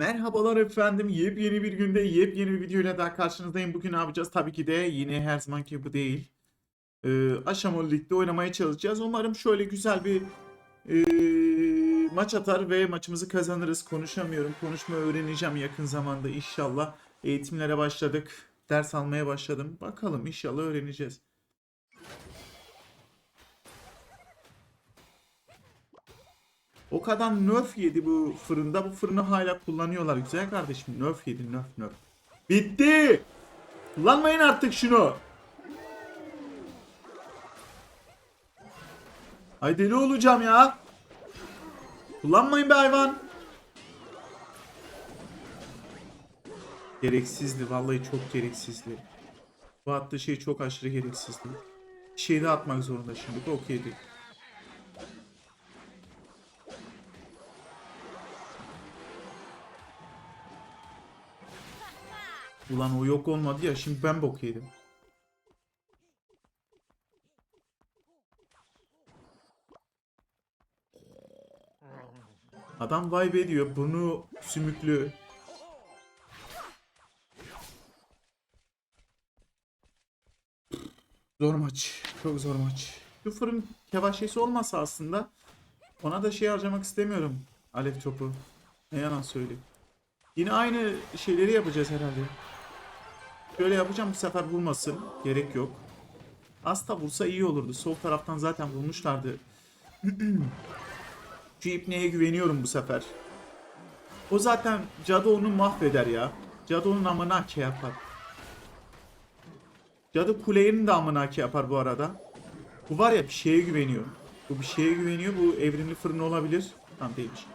Merhabalar efendim. Yepyeni bir günde yepyeni bir videoyla daha karşınızdayım. Bugün ne yapacağız? Tabii ki de yine her zamanki gibi değil. Ee, aşamalı ligde oynamaya çalışacağız. Umarım şöyle güzel bir ee, maç atar ve maçımızı kazanırız. Konuşamıyorum. Konuşma öğreneceğim yakın zamanda inşallah. Eğitimlere başladık. Ders almaya başladım. Bakalım inşallah öğreneceğiz. O kadar nerf yedi bu fırında. Bu fırını hala kullanıyorlar. Güzel kardeşim. Nerf yedi. Nerf nerf. Bitti. Kullanmayın artık şunu. Ay deli olacağım ya. Kullanmayın be hayvan. Gereksizdi. Vallahi çok gereksizdi. Bu attığı şey çok aşırı gereksizdi. Bir şey de atmak zorunda şimdi. Okeydi. Ulan o yok olmadı ya şimdi ben bok yedim. Adam vibe ediyor. Burnu sümüklü. Zor maç. Çok zor maç. Şu fırın kevaşesi olmasa aslında ona da şey harcamak istemiyorum. Alev topu. Ne yalan söyleyeyim. Yine aynı şeyleri yapacağız herhalde. Şöyle yapacağım bu sefer vurmasın. Gerek yok. Asta vursa iyi olurdu. Sol taraftan zaten vurmuşlardı. Şu ipneye güveniyorum bu sefer. O zaten cadı onu mahveder ya. Cadı onun amına ke yapar. Cadı kuleyenin de amına ke yapar bu arada. Bu var ya bir şeye güveniyor. Bu bir şeye güveniyor. Bu evrimli fırın olabilir. Tam değilmiş.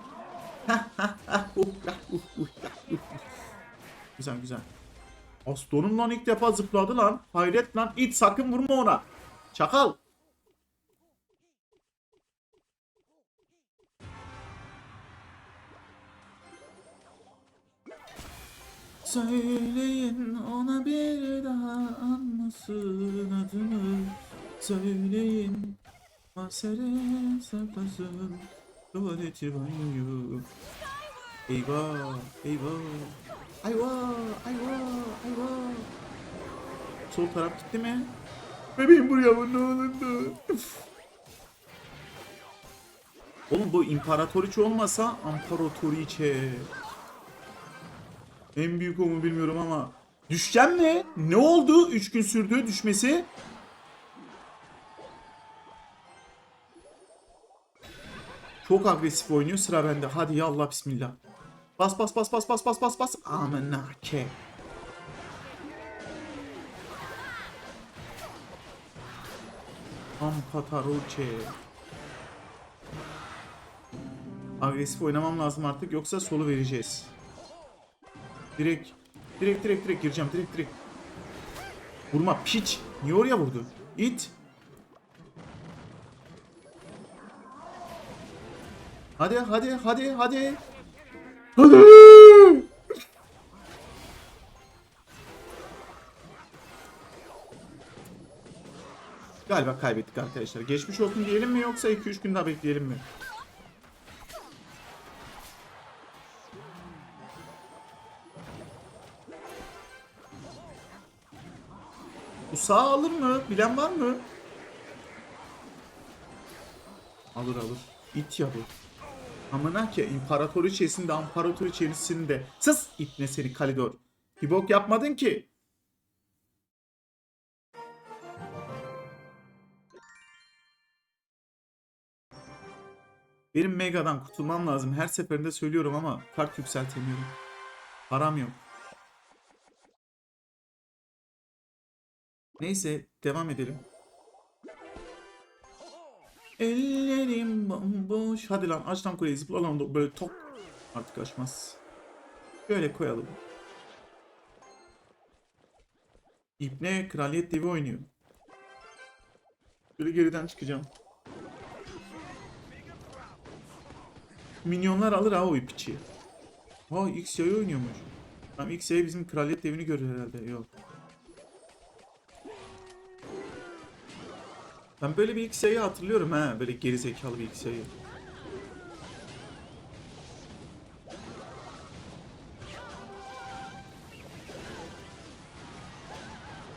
güzel güzel. Astonum lan ilk defa zıpladı lan. Hayret lan. İt sakın vurma ona. Çakal. Söyleyin ona bir daha anlasın adını. Söyleyin masere saklasın. Tuvaleti banyoyu. Eyvah, eyvah. Ayva, ayva, ayva. Sol taraf gitti mi? Bebeğim buraya mı ne olurdu? Oğlum bu imparatoriçe olmasa amparatoriçe. En büyük o mu bilmiyorum ama. Düşeceğim mi? Ne oldu? 3 gün sürdü düşmesi. Çok agresif oynuyor. Sıra bende. Hadi ya Allah bismillah. Bas bas bas bas bas bas bas bas. Amına ke. Ampataroche. Agresif oynamam lazım artık yoksa solu vereceğiz. Direkt direkt direkt direkt gireceğim direkt direkt. Vurma piç. Niye oraya vurdu? İt. Hadi hadi hadi hadi. Hadi. Galiba kaybettik arkadaşlar. Geçmiş olsun diyelim mi yoksa 2-3 gün daha bekleyelim mi? Bu sağ alır mı? Bilen var mı? Alır alır. İt ya bu. Amına ki imparatoriçesinde imparatoriçesinde. Sus ipne seni Kalidor. Bir bok yapmadın ki. Benim Mega'dan kurtulmam lazım. Her seferinde söylüyorum ama kart yükseltemiyorum. Param yok. Neyse devam edelim. Ellerim bomboş. Hadi lan aç lan kuleyi zıpla lan böyle tok. Artık açmaz. Böyle koyalım. İbne kraliyet devi oynuyor. Böyle geriden çıkacağım. Minyonlar alır ha o ipiçi. Ha X yayı oynuyormuş. Tamam X yayı bizim kraliyet devini görür herhalde. Yok. Ben böyle bir X'yi hatırlıyorum ha. Böyle geri zekalı bir X'yi.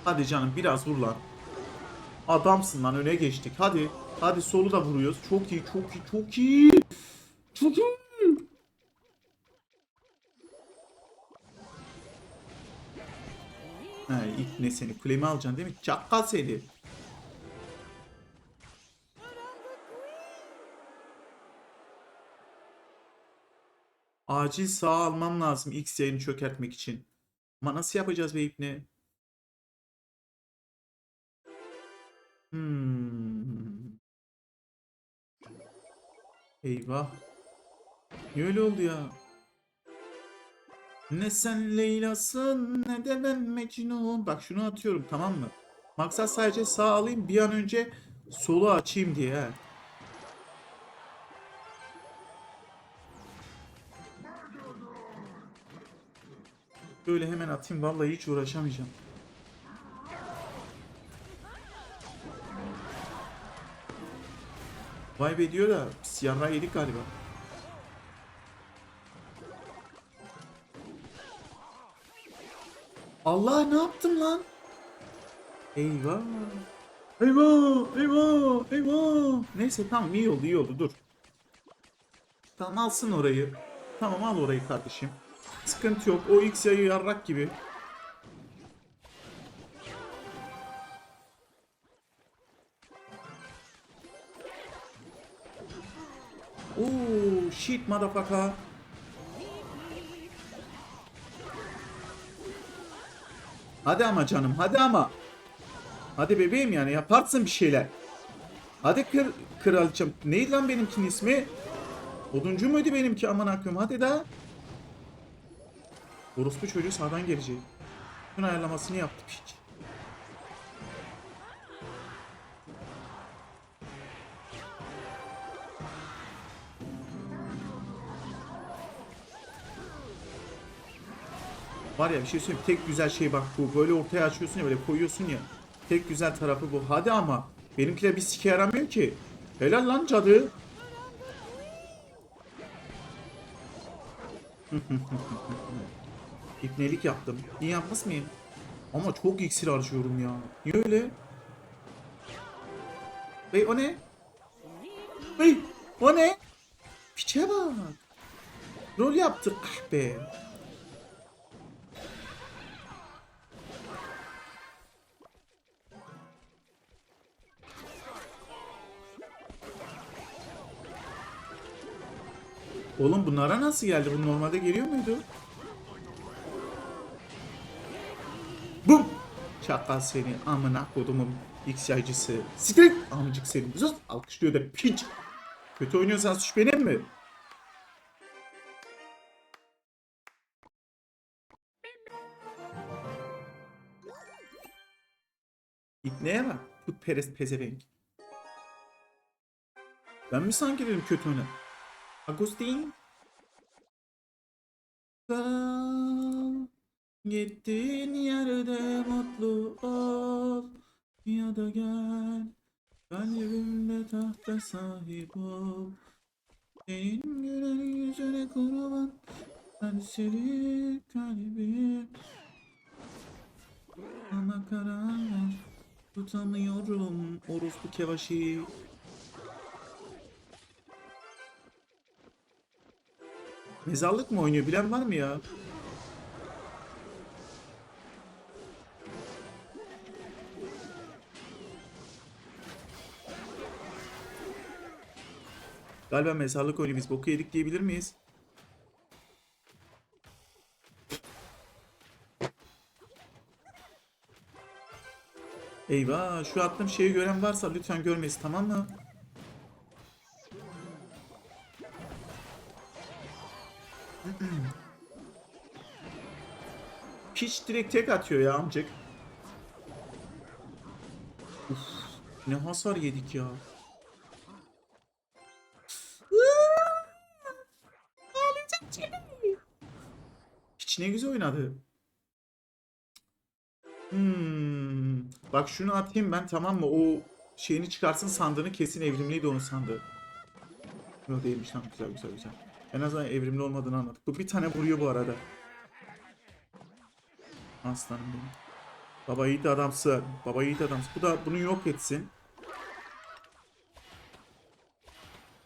Hadi canım biraz vur lan. Adamsın lan öne geçtik. Hadi. Hadi solu da vuruyoruz. Çok iyi, çok iyi, çok iyi. Çok iyi. Ha, ilk ne seni? Kulemi alacaksın değil mi? Çakal seni. Acil sağ almam lazım X yayını çökertmek için. Ama nasıl yapacağız be ipne? Hmm. Eyvah. Niye öyle oldu ya? Ne sen Leyla'sın ne de ben Mecnun. Bak şunu atıyorum tamam mı? Maksat sadece sağ alayım bir an önce solu açayım diye. he. Böyle hemen atayım vallahi hiç uğraşamayacağım. Vay be diyor da biz yarrağı yedik galiba. Allah ne yaptım lan? Eyvah. Eyvah, eyvah, eyvah. Neyse tamam iyi oldu, iyi oldu. Dur. Tamam alsın orayı. Tamam al orayı kardeşim. Sıkıntı yok. O X yayı yarrak gibi. Oo, shit motherfucker. Hadi ama canım, hadi ama. Hadi bebeğim yani yaparsın bir şeyler. Hadi kır, kraliçem. Neydi lan benimkinin ismi? Oduncu muydu benimki aman akım hadi da. Orospu çocuğu sağdan gelecek. Bütün ayarlamasını yaptı piç. Var ya bir şey söyleyeyim tek güzel şey bak bu böyle ortaya açıyorsun ya böyle koyuyorsun ya. Tek güzel tarafı bu. Hadi ama benimkiler bir sike yaramıyor ki. Helal lan cadı. İpnelik yaptım. İyi yapmaz mıyım? Ama çok iksir harcıyorum ya. Niye öyle? Bey o ne? Bey o ne? Piçe bak. Rol yaptık kahpe. Oğlum bunlara nasıl geldi? Bu normalde geliyor muydu? Bum! Çakal seni amına kodumun yaycısı. Siktir! Amcık seni. Sus! Alkışlıyor da piç. Kötü oynuyorsan suç benim mi? İpneye bak. Putperest pezevenk. Ben mi sanki dedim kötü oyna? Agustin. Kal. Gittiğin yerde mutlu ol. Ya da gel. Kalbimde tahta sahip ol. Senin gülen yüzüne kurban. Ben seni kalbim. Ama karar tutamıyorum. Orospu kevaşi. Mezarlık mı oynuyor? Bilen var mı ya? Galiba mezarlık oynuyor. Biz boku yedik diyebilir miyiz? Eyvah şu attığım şeyi gören varsa lütfen görmesin tamam mı? Piç direkt tek atıyor ya amcık. Uf, ne hasar yedik ya. Ne güzel oynadı. Hmm. Bak şunu atayım ben tamam mı? O şeyini çıkarsın sandığını kesin evrimliydi onun sandığı. Yok değilmiş tamam güzel güzel güzel. En azından evrimli olmadığını anladık. Bu bir tane vuruyor bu arada. Aslanım benim. Baba yiğit adamsın. Baba yiğit adamsın. Bu da bunu yok etsin.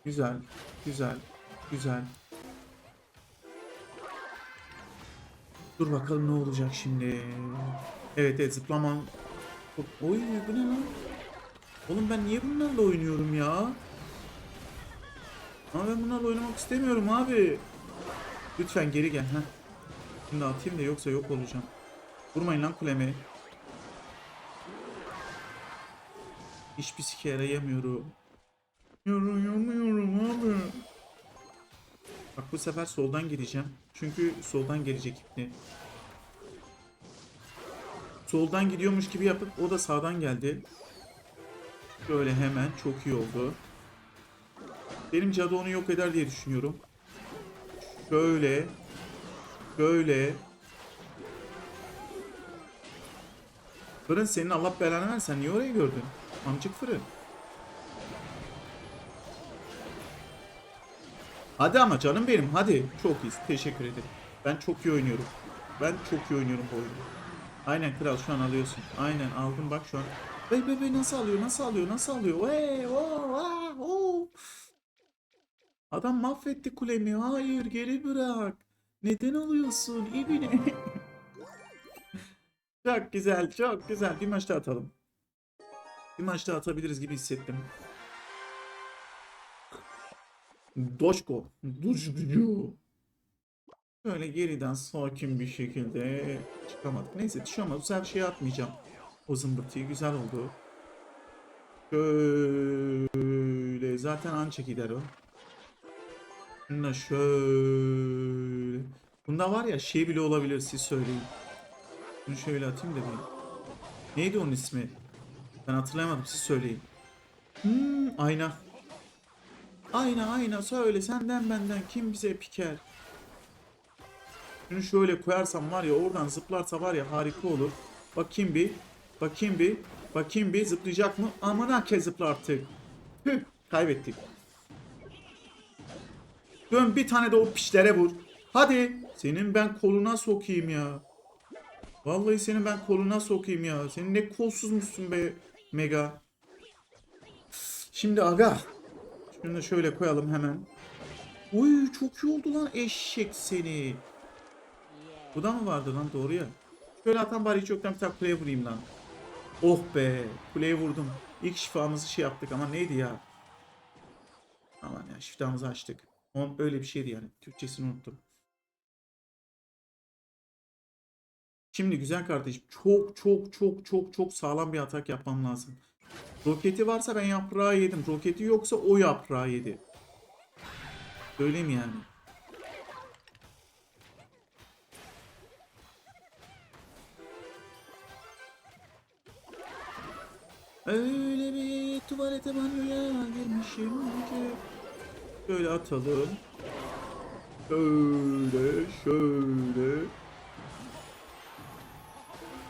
Güzel. Güzel. Güzel. Dur bakalım ne olacak şimdi. Evet evet zıplama. Oy bu ne lan? Oğlum ben niye bunlarla oynuyorum ya? Ama ben bunlarla oynamak istemiyorum abi. Lütfen geri gel. Heh. Şimdi atayım da yoksa yok olacağım. Vurmayın lan kulemi. Hiçbir sike yarayamıyorum. Yarayamıyorum abi. Bak bu sefer soldan gireceğim. Çünkü soldan gelecek ipni. Soldan gidiyormuş gibi yapıp o da sağdan geldi. Böyle hemen çok iyi oldu. Benim cadı onu yok eder diye düşünüyorum. Şöyle. Böyle. Fırın senin Allah belanı versen niye orayı gördün? Amcık fırın. Hadi ama canım benim hadi. Çok iyi. Teşekkür ederim. Ben çok iyi oynuyorum. Ben çok iyi oynuyorum bu oyunu. Aynen kral şu an alıyorsun. Aynen aldım bak şu an. Bey bey bey nasıl alıyor nasıl alıyor nasıl alıyor? Hey, oh, ah, oh. Adam mahvetti kulemi. Hayır geri bırak. Neden alıyorsun ibine? çok güzel çok güzel. Bir maç daha atalım. Bir maç daha atabiliriz gibi hissettim. Doşko. Doşko. Böyle geriden sakin bir şekilde çıkamadık. Neyse bu sefer şey atmayacağım. O zımbırtıyı güzel oldu. Şöyle zaten ança gider o. Bunda şöyle. Bunda var ya şey bile olabilir siz söyleyin. Bunu şöyle atayım da bir. Neydi onun ismi? Ben hatırlayamadım siz söyleyin. Hmm, ayna. Ayna ayna söyle senden benden kim bize piker. Şunu şöyle koyarsam var ya oradan zıplarsa var ya harika olur. Bakayım bir. Bakayım bir. Bakayım bir zıplayacak mı? Aman ha ke zıpla artık. Hüh, kaybettik. Dön bir tane de o pişlere vur. Hadi. Senin ben koluna sokayım ya. Vallahi senin ben koluna sokayım ya. Senin ne kolsuzmuşsun be Mega. Şimdi aga. Şunu da şöyle koyalım hemen. Uy çok iyi oldu lan eşek seni. Bu da mı vardı lan doğru ya. Şöyle atan bari hiç yoktan bir tane kuleye vurayım lan. Oh be kuleye vurdum. İlk şifamızı şey yaptık ama neydi ya. Aman ya şifamızı açtık. Ama öyle bir şeydi yani. Türkçesini unuttum. Şimdi güzel kardeşim çok çok çok çok çok sağlam bir atak yapmam lazım. Roketi varsa ben yaprağı yedim. Roketi yoksa o yaprağı yedi. Öyle mi yani? Öyle bir tuvalete banyoya girmişim ki. Şöyle atalım. Şöyle, şöyle.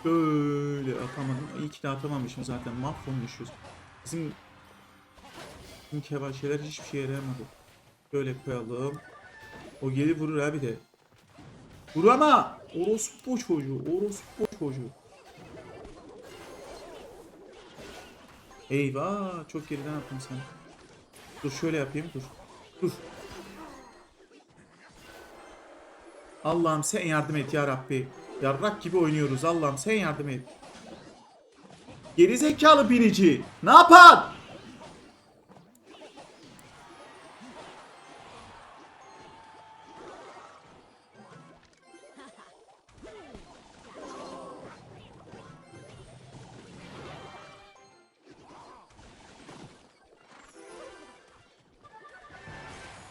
Şöyle atamadım. İyi ki de atamamışım zaten. Mahvolmuşuz. Bizim bizim keval şeyler hiçbir şeye yarayamadı. Şöyle koyalım. O geri vurur abi de. Vur ama! Orospu çocuğu. Orospu çocuğu. Eyvah! Çok geriden attın sen. Dur şöyle yapayım. Dur. Dur. Allah'ım sen yardım et ya Rabbi. Yarrak gibi oynuyoruz Allah'ım sen yardım et. Geri zekalı binici. Ne yapar?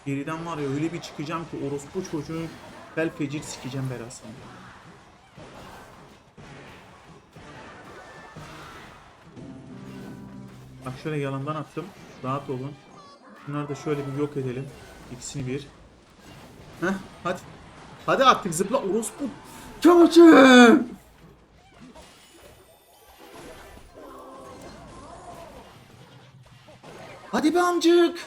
Geriden var ya öyle bir çıkacağım ki orospu çocuğun bel fecir sikeceğim belasını. Şöyle yalandan attım. Rahat olun. Bunları da şöyle bir yok edelim. İkisini bir. Heh hadi. Hadi artık zıpla orospu. Çocuğum. Hadi be amcık.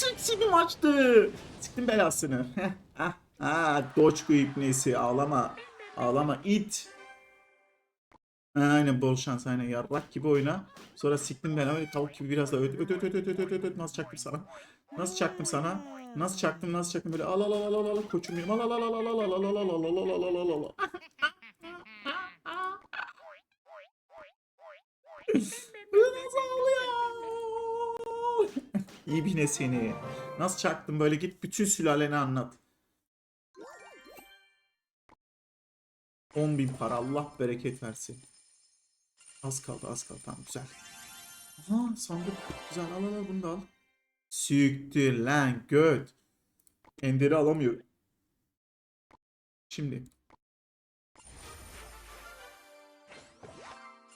Seksi bir maçtı. Siktim belasını. Heh, ah, ah, Doçku ipnesi ağlama. Ağlama it. Aynen bol şans aynen yarrak gibi oyna. Sonra siktim ben öyle tavuk gibi biraz da öt öt öt öt öt öt öt öt nasıl çaktım sana? Nasıl çaktım sana? Nasıl çaktım nasıl çaktım böyle al al al al al al koçum benim al al al al al al al al al al al al al al al al Nasıl ağlıyor? İyi bine seni. Nasıl çaktım böyle git bütün sülaleni anlat. 10 bin para Allah bereket versin. Az kaldı az kaldı tamam güzel. Aha sandık güzel al al bunu da al. Süktür lan göt. Ender'i alamıyor. Şimdi.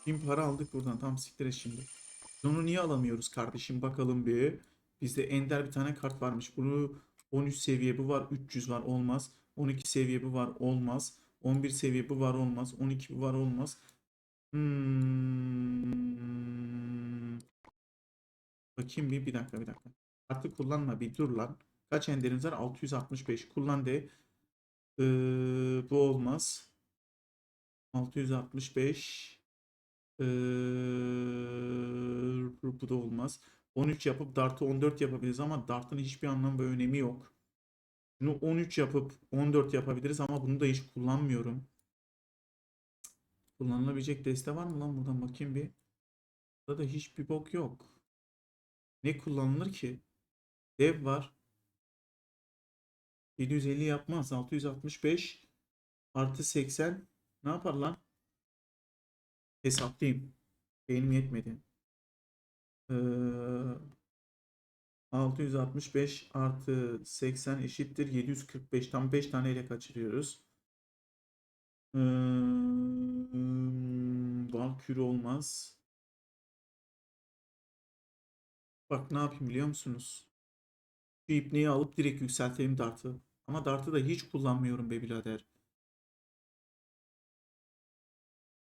Bin para aldık buradan tam siktir şimdi. Onu niye alamıyoruz kardeşim bakalım bir. Bizde ender bir tane kart varmış. Bunu 13 seviye bu var 300 var olmaz. 12 seviye bu var olmaz. 11 seviye bu var olmaz. 12 bu var olmaz. Hmm. Bakayım bir, bir dakika bir dakika. Kartı kullanma bir dur lan. Kaç enderiniz var? 665. Kullan de. Ee, bu olmaz. 665. Ee, bu da olmaz. 13 yapıp Dart'ı 14 yapabiliriz ama Dart'ın hiçbir anlamı ve önemi yok. Bunu 13 yapıp 14 yapabiliriz ama bunu da hiç kullanmıyorum. Kullanılabilecek deste var mı lan buradan bakayım bir. Burada da hiçbir bok yok. Ne kullanılır ki? Dev var. 750 yapmaz. 665 artı 80 ne yapar lan? Hesaplayayım. Beynim yetmedi. Ee, 665 artı 80 eşittir 745. Tam 5 tane ile kaçırıyoruz. Ee, Valkür olmaz. Bak ne yapayım biliyor musunuz? Şu ipneyi alıp direkt yükseltelim dartı. Ama dartı da hiç kullanmıyorum be birader.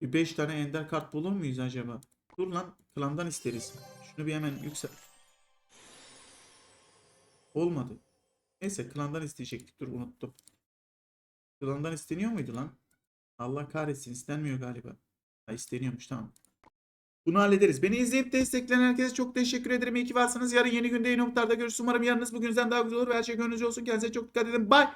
Bir 5 tane ender kart bulur muyuz acaba? Dur lan klandan isteriz. Şunu bir hemen yüksel. Olmadı. Neyse klandan isteyecektik. Dur unuttum. Klandan isteniyor muydu lan? Allah kahretsin istenmiyor galiba. Ha isteniyormuş tamam. Bunu hallederiz. Beni izleyip destekleyen herkese çok teşekkür ederim. İyi ki varsınız. Yarın yeni günde yeni umutlarda görüşürüz. Umarım yarınız bugünüzden daha güzel olur ve her şey gönlünüzce olsun. Kendinize çok dikkat edin. Bye.